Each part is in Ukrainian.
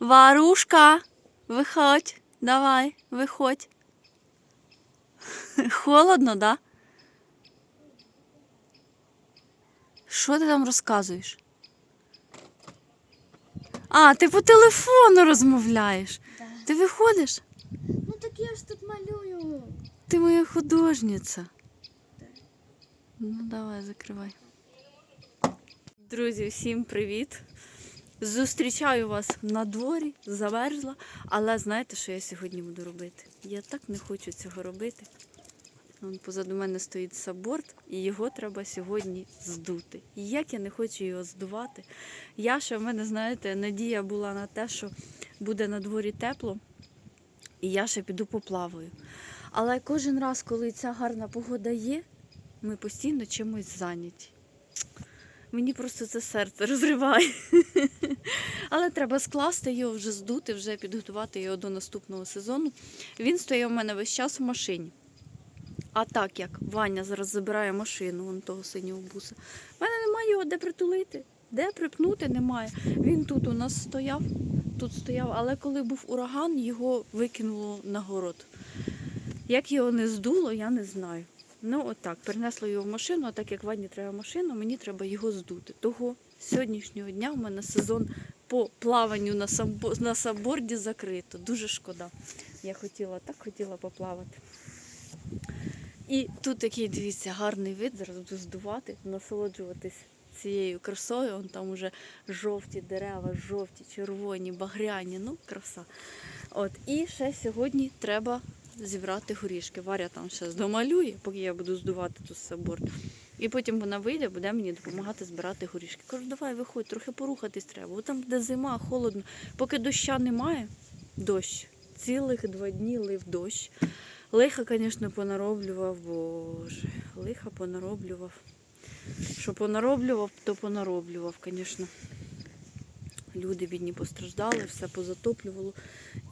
Варушка, виходь, давай, виходь. Холодно, да? Що ти там розказуєш? А, ти по телефону розмовляєш. Ти виходиш? Ну так я ж тут малюю. Ти моя художниця. Ну, давай, закривай. Друзі, всім привіт! Зустрічаю вас на дворі, замерзла, але знаєте, що я сьогодні буду робити? Я так не хочу цього робити. Вон позаду мене стоїть саборд, і його треба сьогодні здути. І як я не хочу його здувати, я ще в мене, знаєте, надія була на те, що буде на дворі тепло, і я ще піду поплаваю. Але кожен раз, коли ця гарна погода є, ми постійно чимось зайняті. Мені просто це серце розриває. Але треба скласти його, вже здути, вже підготувати його до наступного сезону. Він стояв у мене весь час в машині. А так як Ваня зараз забирає машину вон того синього буса, в мене немає його де притулити, де припнути немає. Він тут у нас стояв, тут стояв, але коли був ураган, його викинуло на город. Як його не здуло, я не знаю. Ну, отак, перенесла його в машину, а так як Вані треба машину, мені треба його здути. Того сьогоднішнього дня у мене сезон по плаванню на, самбо- на саборді закрито. Дуже шкода. Я хотіла, так хотіла поплавати. І тут такий, дивіться, гарний вид, зараз буду здувати, насолоджуватись цією красою. Вон там уже жовті дерева, жовті, червоні, багряні, ну, краса. От, і ще сьогодні треба зібрати горішки. Варя там зараз домалює, поки я буду здувати тут собор. І потім вона вийде, буде мені допомагати збирати горішки. Кажу, давай виходь, трохи порухатись треба. Бо там, де зима, холодно. Поки доща немає, дощ. Цілих два дні лив дощ. Лиха, звісно, понароблював, боже, лиха понароблював. Що понароблював, то понароблював, звісно. Люди бідні постраждали, все позатоплювало.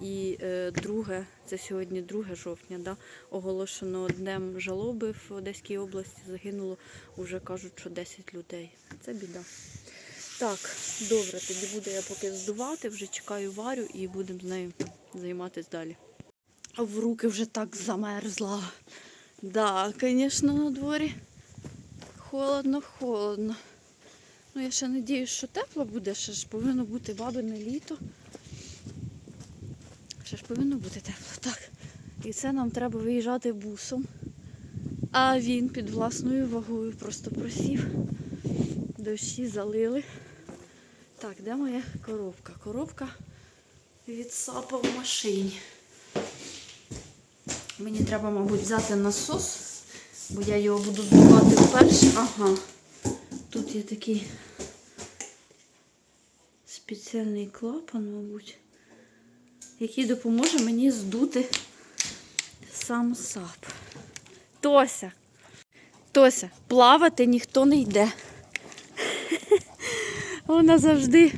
І е, друге, це сьогодні 2 жовтня, да, оголошено днем жалоби в Одеській області. Загинуло, вже кажуть, що 10 людей. Це біда. Так, добре, тоді буду я поки здувати, вже чекаю варю і будемо з нею займатися далі. А в руки вже так замерзла. Да, звісно, на дворі. Холодно, холодно. Ну, я ще надіюсь, що тепло буде, ще ж повинно бути бабине літо. Ще ж повинно бути тепло. Так. І це нам треба виїжджати бусом. А він під власною вагою просто просів. Дощі залили. Так, де моя коробка? Коробка від сапа в машині. Мені треба, мабуть, взяти насос, бо я його буду здувати вперше. Ага. Тут є такий спеціальний клапан, мабуть, який допоможе мені здути сам сап. Тося. Тося, плавати ніхто не йде. Вона завжди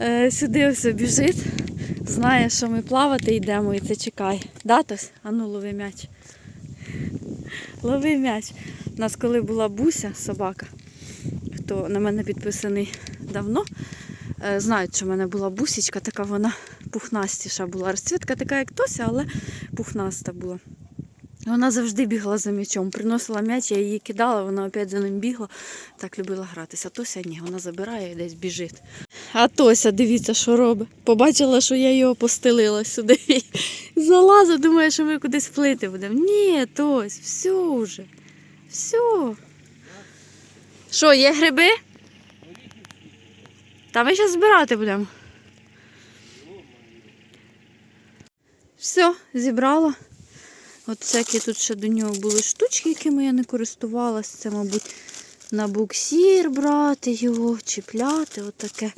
е, сюди ось біжить, знає, що ми плавати йдемо і це чекає. Да? Ану, лови м'яч. Лови м'яч. У нас коли була буся, собака, хто на мене підписаний давно, знають, що в мене була бусічка, така вона пухнастіша була. Розцвітка така, як Тося, але пухнаста була. Вона завжди бігла за м'ячом, приносила м'яч, я її кидала, вона опять за ним бігла. Так любила гратися. А Тося ні, вона забирає і десь біжить. А Тося, дивіться, що робить. Побачила, що я його постелила сюди. Залазить, думає, що ми кудись плити будемо. Ні, Тось, все вже. Все. Що, є гриби? Та ми зараз збирати будемо. Все, зібрала. От всякі тут ще до нього були штучки, якими я не користувалася. Це, мабуть, на буксір брати його, чіпляти, отаке.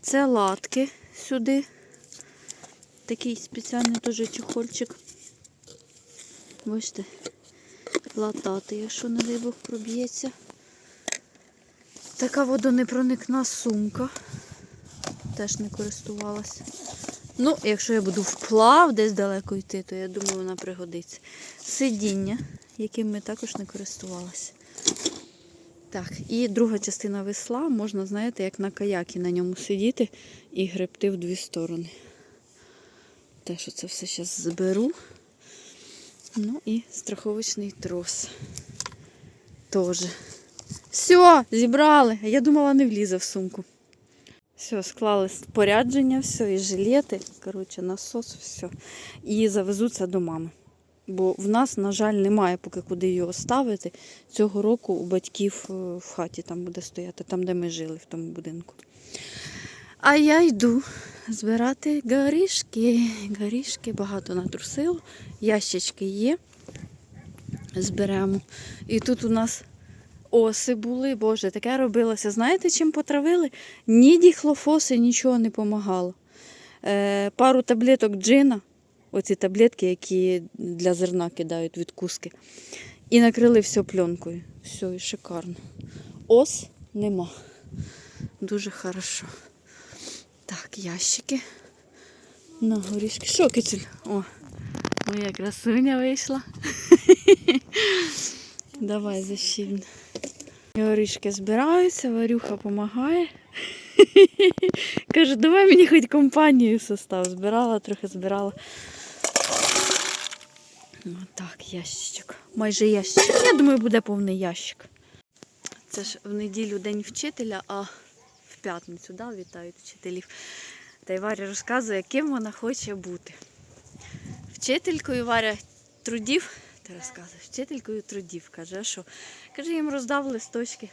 Це латки сюди. Такий спеціальний теж чехольчик. Бачите, латати, якщо, не дай Бог, проб'ється. Така водонепроникна сумка. Теж не користувалася. Ну, якщо я буду вплав десь далеко йти, то я думаю, вона пригодиться. Сидіння, яким ми також не користувалися. Так, і друга частина весла можна, знаєте, як на каякі на ньому сидіти і гребти в дві сторони. Те, що це все зараз зберу. Ну і страховочний трос. Тоже. Все, зібрали. Я думала, не влізе в сумку. Все, склали спорядження, все, і жилети, коротше, насос, все. І завезуться до мами. Бо в нас, на жаль, немає поки куди його ставити. Цього року у батьків е, в хаті там буде стояти, там, де ми жили, в тому будинку. А я йду збирати горішки. Горішки багато натрусило. Ящички є. Зберемо. І тут у нас оси були. Боже, таке робилося. Знаєте, чим потравили? Ні діхлофоси, нічого не допомагало. Е, пару таблеток джина, оці таблетки, які для зерна кидають від куски. І накрили все пленкою. Все, і шикарно. Ос нема. Дуже хорошо. Так, ящики. На горішки. Що, кицюль? О, моя красуня вийшла. Давай защільно. Горішки збираються, Варюха допомагає. Каже, давай мені хоч компанію состав. Збирала, трохи збирала. Так, ящичок. Майже ящичок. Я думаю, буде повний ящик. Це ж в неділю день вчителя, а в п'ятницю да, вітають вчителів. Та й Варя розказує, ким вона хоче бути. Вчителькою Варя трудів, ти розказуєш, вчителькою трудів, каже, а що? Каже, їм роздав листочки.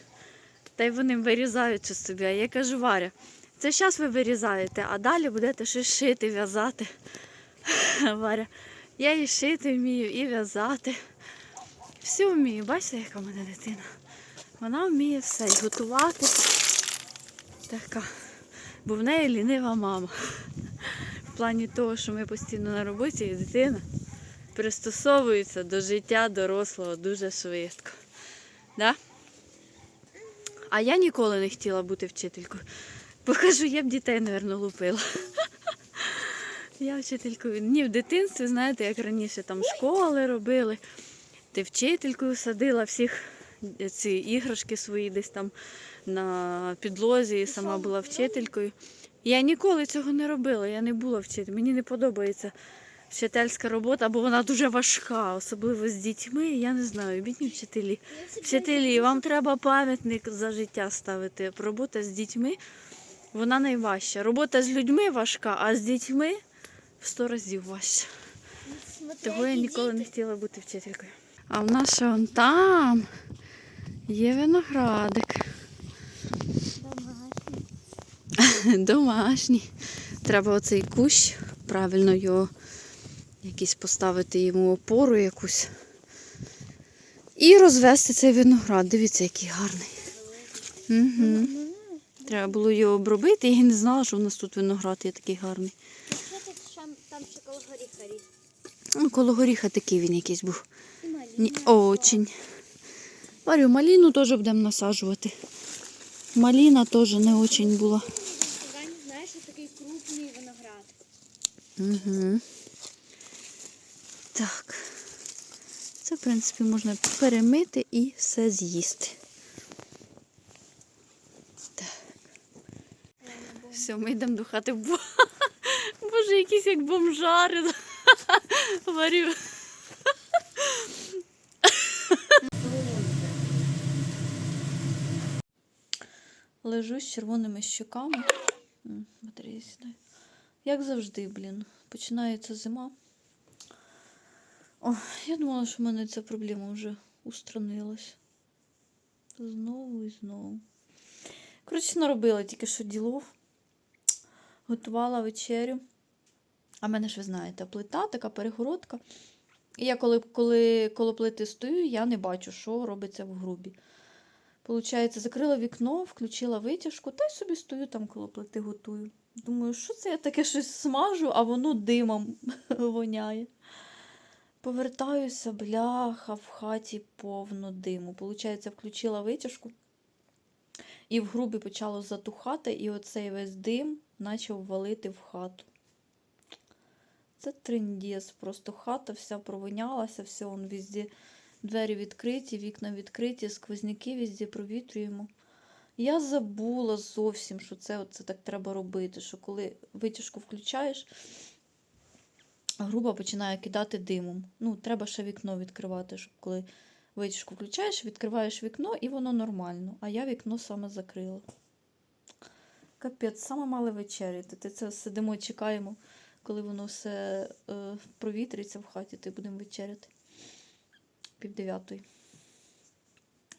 Та й вони вирізають собі. А я кажу, Варя, це зараз ви вирізаєте, а далі будете щось шити, в'язати. Варя, я і шити вмію, і в'язати. Все вмію, бачите, яка в мене дитина. Вона вміє все і готувати. Така. Бо в неї лінива мама. В плані того, що ми постійно на роботі, і дитина пристосовується до життя дорослого дуже швидко. Да? А я ніколи не хотіла бути вчителькою. Покажу, я б дітей, мабуть, лупила. Я вчителькою. Ні, в дитинстві, знаєте, як раніше там школи робили. Ти вчителькою садила всіх е, ці іграшки свої десь там на підлозі і сама була вчителькою. Я ніколи цього не робила, я не була вчителем. Мені не подобається вчительська робота, бо вона дуже важка, особливо з дітьми. Я не знаю, бідні вчителі. Вчителі, вам треба пам'ятник за життя ставити. Робота з дітьми вона найважча. Робота з людьми важка, а з дітьми в сто разів важча. Того я ніколи не хотіла бути вчителькою. А в нас ще вон там є виноградик. Домашній. Треба оцей кущ, правильно його якийсь поставити йому опору якусь. І розвести цей виноград. Дивіться, який гарний. Угу. Треба було його обробити, я не знала, що в нас тут виноград є такий гарний. Там ще коло горіха. Ну, коло горіха такий він якийсь був. Ні, очень. Варю, маліну теж будемо насаджувати. Маліна теж не очень була. Знаєш, такий крупний виноград. Угу. Так. Це, в принципі, можна перемити і все з'їсти. Все, ми йдемо до хати. Боже, якісь як бомжари. Варю. Лежу з червоними щоками. Як завжди, блін. Починається зима. О, я думала, що в мене ця проблема вже устранилась. Знову і знову. Коротше, наробила тільки що ділов. Готувала вечерю. А в мене ж ви знаєте, плита, така перегородка. І я коли, коли коло плити стою, я не бачу, що робиться в грубі. Получається, закрила вікно, включила витяжку, та й собі стою там коло плити готую. Думаю, що це я таке щось смажу, а воно димом воняє. Повертаюся, бляха, в хаті повно диму. Получається, включила витяжку, і в грубі почало затухати, і оцей весь дим почав валити в хату. Це триндіс, просто хата вся провонялася, все он везде Двері відкриті, вікна відкриті, сквозняки везде провітрюємо. Я забула зовсім, що це, оце так треба робити. Що коли витяжку включаєш, груба починає кидати димом. Ну, треба ще вікно відкривати, щоб коли витяжку включаєш, відкриваєш вікно і воно нормально. А я вікно саме закрила. Капець, саме мали вечеряти. Ти це сидимо, чекаємо, коли воно все е, провітриться в хаті, то будемо вечеряти. Пів дев'ятої.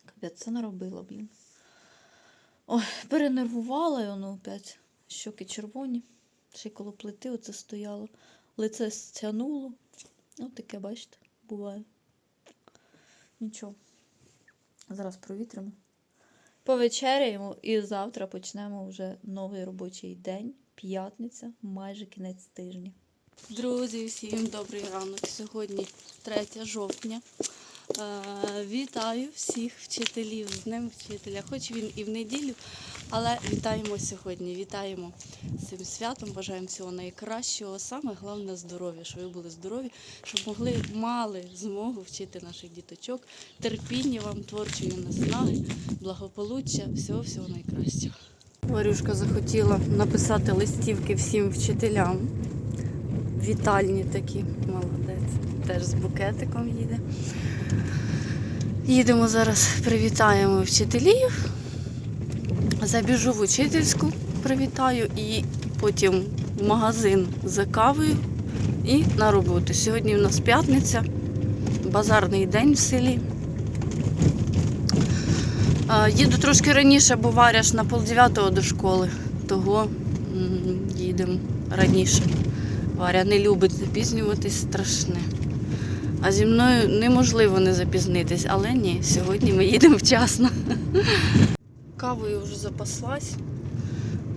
Капець, це наробила, блін. Ой, перенервувала і воно опять. Щоки червоні. Ще й коло плити оце стояло. Лице стягнуло. Ось таке, бачите, буває. Нічого. Зараз провітримо. Повечеряємо і завтра почнемо вже новий робочий день. П'ятниця, майже кінець тижня. Друзі, всім добрий ранок. Сьогодні 3 жовтня. Е, вітаю всіх вчителів з Днем вчителя. Хоч він і в неділю, але вітаємо сьогодні. Вітаємо цим святом. Бажаємо всього найкращого. Саме головне здоров'я, щоб ви були здорові, щоб могли мали змогу вчити наших діточок. Терпіння вам, творчої наснаги, благополуччя, всього всього найкращого. Варюшка захотіла написати листівки всім вчителям. Вітальні такі, молодець. Теж з букетиком їде. Їдемо зараз, привітаємо вчителів. Забіжу в учительську, привітаю і потім в магазин за кавою і на роботу. Сьогодні в нас п'ятниця, базарний день в селі. Їду трошки раніше, бо варяш на полдев'ятого до школи, того їдемо раніше. Варя не любить запізнюватись страшне. А зі мною неможливо не запізнитись, але ні, сьогодні ми їдемо вчасно. Кавою вже запаслась.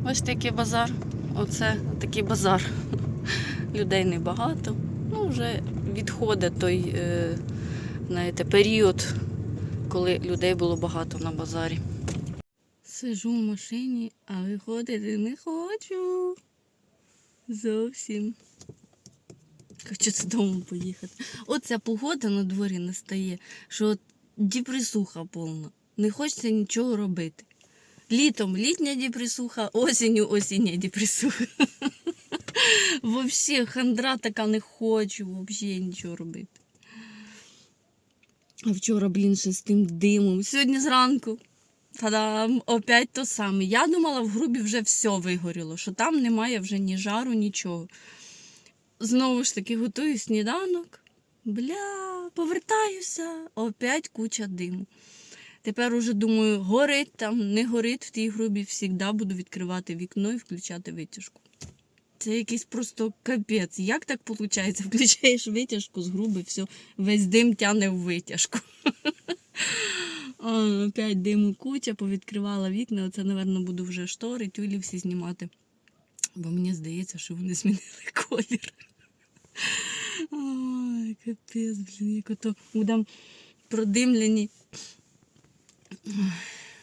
Ось такий базар. Оце такий базар. Людей небагато. Ну, вже відходить той, е, знаєте, період, коли людей було багато на базарі. Сижу в машині, а виходити не хочу. Зовсім. Хочу додому поїхати. Оця погода на дворі настає, що діпресуха повна. Не хочеться нічого робити. Літом літня діпресуха, осінню осіння діпресуха. Взагалі, хандра така не хочу, взагалі нічого робити. А вчора, блін, ще з тим димом. Сьогодні зранку. Та-дам, опять то саме. Я думала, в грубі вже все вигоріло, що там немає вже ні жару, нічого. Знову ж таки, готую сніданок. Бля, повертаюся, опять куча диму. Тепер уже думаю, горить там, не горить в тій грубі, завжди буду відкривати вікно і включати витяжку. Це якийсь просто капець. Як так виходить? Включаєш витяжку з груби, все, весь дим тяне в витяжку. Опять диму куча, повідкривала вікна. Оце, напевно, буду вже штори, тюлі всі знімати. Бо мені здається, що вони змінили колір. Ой, капець, блін, як ото будемо продимлені.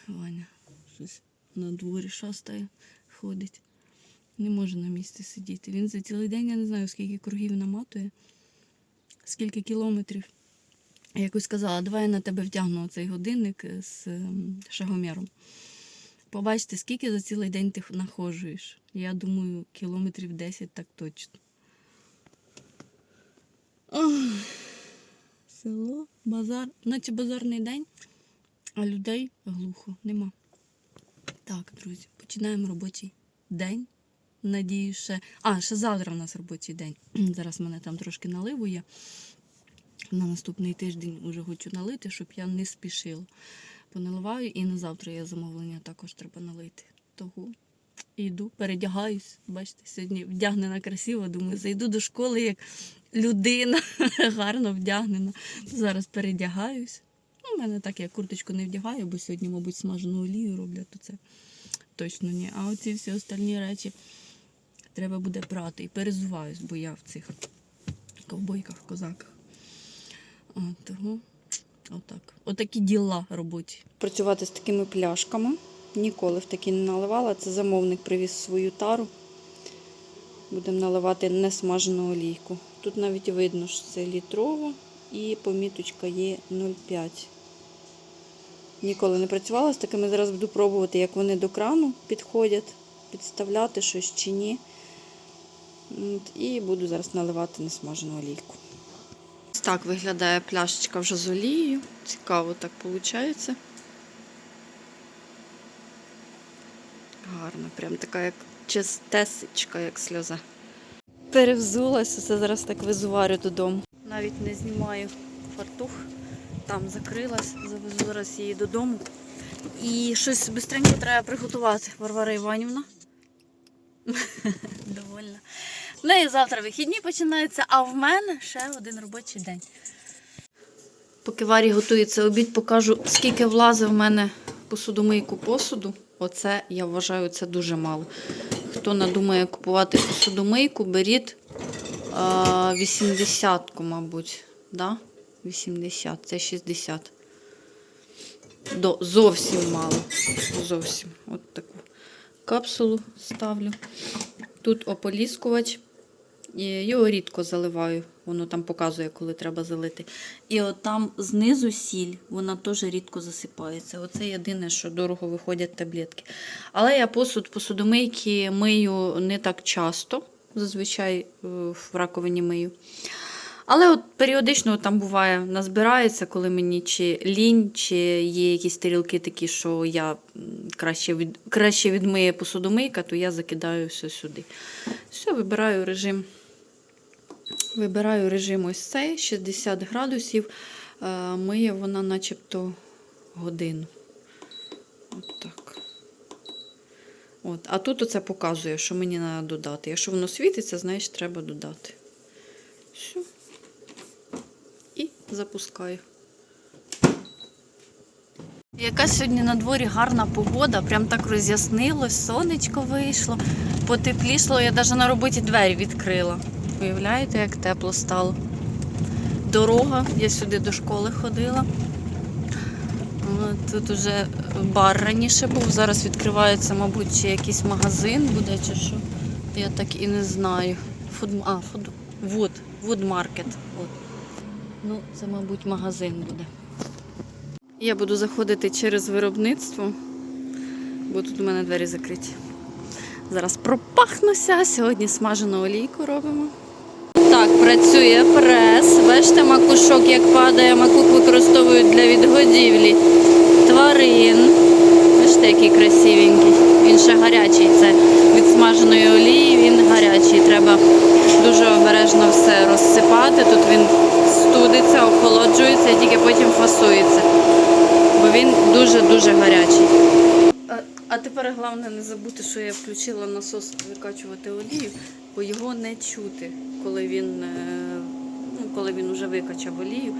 Ваня, щось на дворі шостає ходить. Не може на місці сидіти. Він за цілий день, я не знаю, скільки кругів наматує, скільки кілометрів. Я якось сказала, давай я на тебе вдягну цей годинник з ем, шагоміром. Побачите, скільки за цілий день ти нахожуєш. Я думаю, кілометрів 10 так точно. Ох, село, базар. Наче базарний день, а людей глухо нема. Так, друзі, починаємо робочий день. Надію, ще. А, ще завтра в нас робочий день. Зараз мене там трошки наливу є. На наступний тиждень вже хочу налити, щоб я не спішила. Поналиваю і на завтра є замовлення також треба налити. Того йду, передягаюсь. Бачите, сьогодні вдягнена красиво, думаю, зайду до школи як людина, гарно вдягнена. Зараз передягаюсь. Ну, У мене так, я курточку не вдягаю, бо сьогодні, мабуть, смажену олію роблять, то це точно ні. А оці всі остальні речі треба буде прати. І перезуваюсь, бо я в цих ковбойках, козаках. А, того отак. Отакі діла робочі. Працювати з такими пляшками. Ніколи в такі не наливала. Це замовник привіз свою тару. Будемо наливати несмажену олійку. Тут навіть видно, що це літрово і поміточка є 0,5. Ніколи не працювала з такими. Зараз буду пробувати, як вони до крану підходять, підставляти щось чи ні. І буду зараз наливати несмажену олійку. Ось так виглядає пляшечка вже з олією. Цікаво так виходить. Гарно, прям така як чистесечка, як сльоза. Перевзулася, це зараз так визуварю додому. Навіть не знімаю фартух, там закрилась, завезу зараз її додому. І щось швидко треба приготувати, Варвара Іванівна. Довольна. В неї завтра вихідні починаються, а в мене ще один робочий день. Поки Варі готується обід, покажу, скільки влазить в мене посудомийку посуду. Оце, я вважаю, це дуже мало. Хто надумає купувати посудомийку, беріть а, 80-ку, мабуть. Да? 80, це 60. До, зовсім мало. Зовсім. От таку капсулу ставлю. Тут ополіскувач. І Його рідко заливаю, воно там показує, коли треба залити. І от там знизу сіль, вона теж рідко засипається. Оце єдине, що дорого виходять таблетки. Але я посуд посудомийки мию не так часто, зазвичай е, в раковині мию. Але от періодично там буває, назбирається, коли мені чи лінь, чи є якісь тарілки такі, що я краще, від, краще відмиє посудомийка, то я закидаю все сюди. Все, вибираю режим. Вибираю режим ось цей 60 градусів. Е, Миє вона начебто годину. От так. От. А тут оце показує, що мені треба додати. Якщо воно світиться, значить треба додати. Все. І запускаю. Яка сьогодні на дворі гарна погода, прям так роз'яснилось, сонечко вийшло, потеплішло, я навіть на роботі двері відкрила. Уявляєте, як тепло стало. Дорога, я сюди до школи ходила. Тут уже бар раніше був, зараз відкривається, мабуть, чи якийсь магазин буде, чи що. Я так і не знаю. Фуд, а, фуд, вуд, вуд-маркет. От. Ну, це, мабуть, магазин буде. Я буду заходити через виробництво, бо тут у мене двері закриті. Зараз пропахнуся. Сьогодні смажену олійку робимо. Так, працює прес. Бачите, макушок як падає, макук використовують для відгодівлі тварин. Бачите, який красивенький. Він ще гарячий. Це від смаженої олії, він гарячий. Треба дуже обережно все розсипати. Тут він студиться, охолоджується і тільки потім фасується. Бо він дуже-дуже гарячий. А, тепер головне не забути, що я включила насос викачувати олію, бо його не чути, коли він, е, ну, коли він вже викачав олію.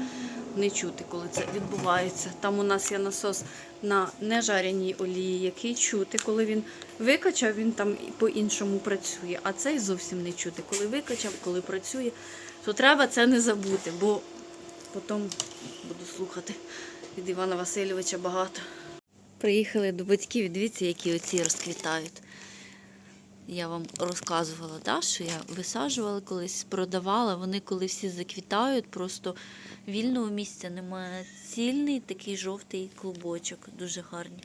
Не чути, коли це відбувається. Там у нас є насос на нежаряній олії, який чути. Коли він викачав, він там по-іншому працює. А цей зовсім не чути. Коли викачав, коли працює, то треба це не забути, бо потім буду слухати від Івана Васильовича багато. Приїхали до батьків, дивіться, які оці розквітають. Я вам розказувала, да, що я висаджувала колись, продавала. Вони коли всі заквітають, просто вільного місця немає. Цільний такий жовтий клубочок, дуже гарний.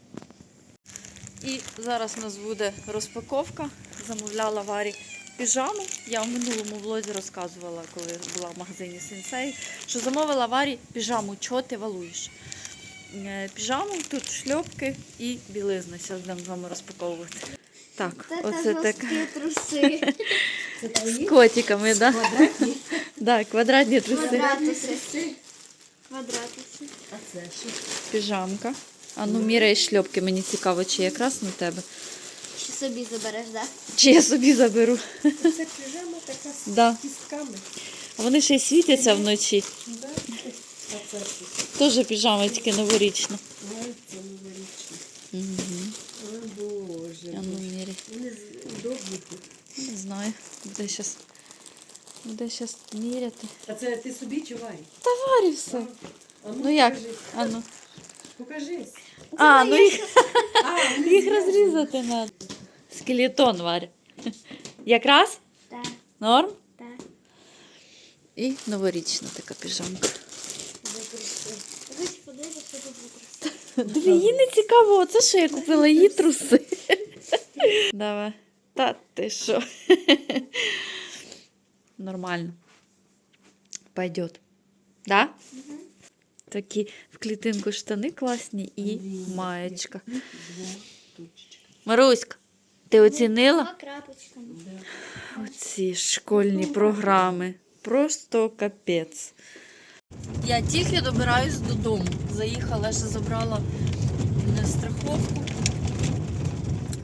І зараз у нас буде розпаковка. Замовляла Варі піжаму. Я в минулому влозі розказувала, коли була в магазині Сенсей, що замовила Варі піжаму, чого ти валуєш. Е, Піжаму, тут шльопки і білизна. Зараз будемо з вами розпаковувати. Так, оце так. труси. З котиками, так? Да? Да, квадратні труси. Квадратуси. Квадратуси. А це що? Піжамка. А ну міряй шльопки, мені цікаво, чи якраз на тебе. Чи собі забереш, так? Чи я собі заберу. Це піжама така з Да. кістками. А Вони ще й світяться вночі. Да? А це що? Теж піжама, тільки новорічна. Ой, це новорічне. Угу. Ой, Боже. А ну Боже. Вони тут. Не знаю. Буде зараз. Буде зараз міряти. А це ти собі чи Варі? Товарі все. А Ну як? А ну. Покажись. А, ну їх, А, їх розрізати треба. Скелетон Варя. Якраз? Так, Норм? так. І новорічна така піжамка. Дві їй не цікаво, це що я купила її труси. Давай. Та ти що? Нормально. Пойдет. Да? Такі в клітинку штани класні і маєчка. Маруська, ти оцінила? Оці школьні програми. Просто капець. Я тільки добираюсь додому. Заїхала, ще забрала страховку.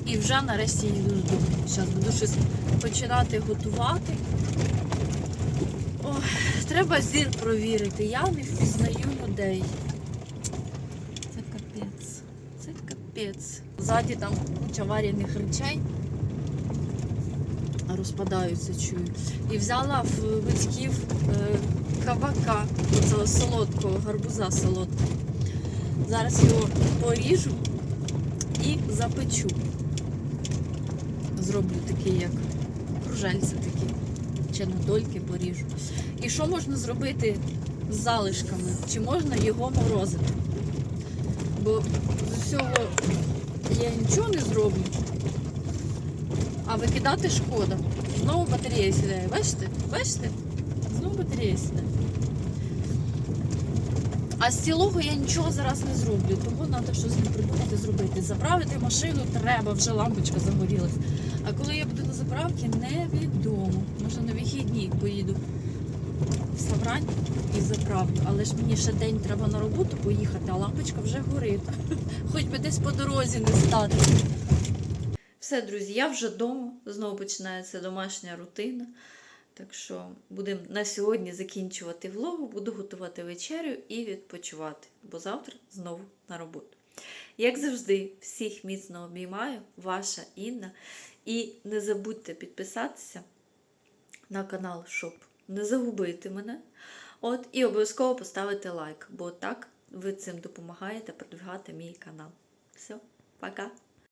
І вже нарешті їду додому. Зараз буду щось починати готувати. Ой, треба зір провірити. Я не впізнаю людей. Це капець. Це капець. Ззаді там куча варяних речей розпадаються, чую. І взяла в батьків е, кабака, цього солодкого, гарбуза солодкого. Зараз його поріжу і запечу. Зроблю такий, як кружельці такі, чи на дольки поріжу. І що можна зробити з залишками? Чи можна його морозити? Бо з усього я нічого не зроблю. А викидати шкода. Знову батарея сідає. Бачите? Бачите? Знову батарея сідає. А з цілого я нічого зараз не зроблю, тому треба щось не придумати зробити. Заправити машину треба, вже лампочка загорілась. Коли я буду на заправці, невідомо. Може на вихідні поїду в Саврань і заправлю. Але ж мені ще день треба на роботу поїхати, а лампочка вже горить. Хоч би десь по дорозі не стати. Все, друзі, я вже вдома. Знову починається домашня рутина. Так що будемо на сьогодні закінчувати влогу, буду готувати вечерю і відпочивати, бо завтра знову на роботу. Як завжди, всіх міцно обіймаю, ваша Інна. І не забудьте підписатися на канал, щоб не загубити мене. От, і обов'язково поставити лайк, бо так ви цим допомагаєте продвигати мій канал. Все, пока!